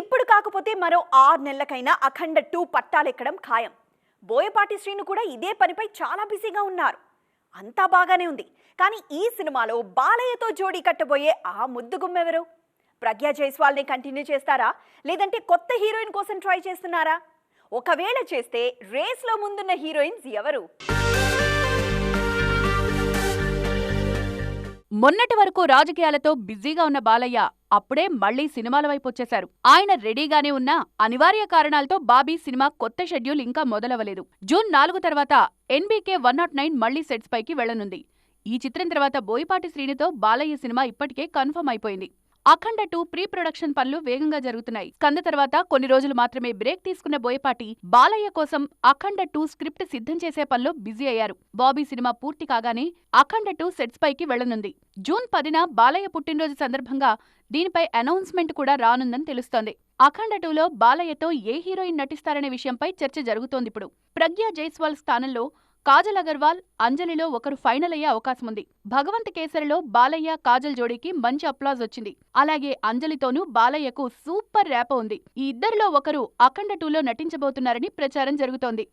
ఇప్పుడు కాకపోతే మరో ఆరు నెలలకైనా అఖండ టూ పట్టాలెక్కడం ఖాయం. బోయపాటి శ్రీను కూడా ఇదే పనిపై చాలా బిజీగా ఉన్నారు. అంతా బాగానే ఉంది. కానీ ఈ సినిమాలో బాలయ్యతో జోడీ కట్టబోయే ఆ ముద్దుగుమ్మెవరు? ప్రజ్ఞా జైస్వాల్ని కంటిన్యూ చేస్తారా? లేదంటే కొత్త హీరోయిన్ కోసం ట్రై చేస్తున్నారా? ఒకవేళ చేస్తే రేస్లో ముందున్న హీరోయిన్స్ ఎవరు? మొన్నటి వరకు రాజకీయాలతో బిజీగా ఉన్న బాలయ్య అప్పుడే మళ్ళీ సినిమాల వైపు వచ్చేశారు. ఆయన రెడీగానే ఉన్నా అనివార్య కారణాలతో బాబీ సినిమా కొత్త షెడ్యూల్ ఇంకా మొదలవలేదు జూన్ నాలుగు తర్వాత ఎన్బీకే వన్ నాట్ నైన్ మళ్ళీ సెట్స్ పైకి వెళ్ళనుంది ఈ చిత్రం తర్వాత బోయపాటి శ్రీనితో బాలయ్య సినిమా ఇప్పటికే కన్ఫర్మ్ అయిపోయింది. అఖండ టూ ప్రీ ప్రొడక్షన్ పనులు వేగంగా జరుగుతున్నాయి. స్కంద తర్వాత కొన్ని రోజులు మాత్రమే బ్రేక్ తీసుకున్న బోయపాటి బాలయ్య కోసం అఖండ టూ స్క్రిప్ట్ సిద్ధం చేసే పనిలో బిజీ అయ్యారు. బాబీ సినిమా పూర్తి కాగానే అఖండ టూ సెట్స్ పైకి వెళ్ళనుంది జూన్ పదిన బాలయ్య పుట్టినరోజు సందర్భంగా దీనిపై అనౌన్స్మెంట్ కూడా రానుందని తెలుస్తోంది. అఖండ టూలో బాలయ్యతో ఏ హీరోయిన్ నటిస్తారనే విషయంపై చర్చ జరుగుతోందిప్పుడు ప్రజ్ఞా జైస్వాల్ స్థానంలో కాజల్ అగర్వాల్ అంజలిలో ఒకరు ఫైనల్ అయ్యే అవకాశం ఉంది. భగవంత్ కేసరిలో బాలయ్య కాజల్ జోడీకి మంచి అప్లాజ్ వచ్చింది. అలాగే అంజలితోనూ బాలయ్యకు సూపర్ ర్యాప్ ఉంది. ఈ ఇద్దరిలో ఒకరు అఖండ టూలో నటించబోతున్నారని ప్రచారం జరుగుతోంది.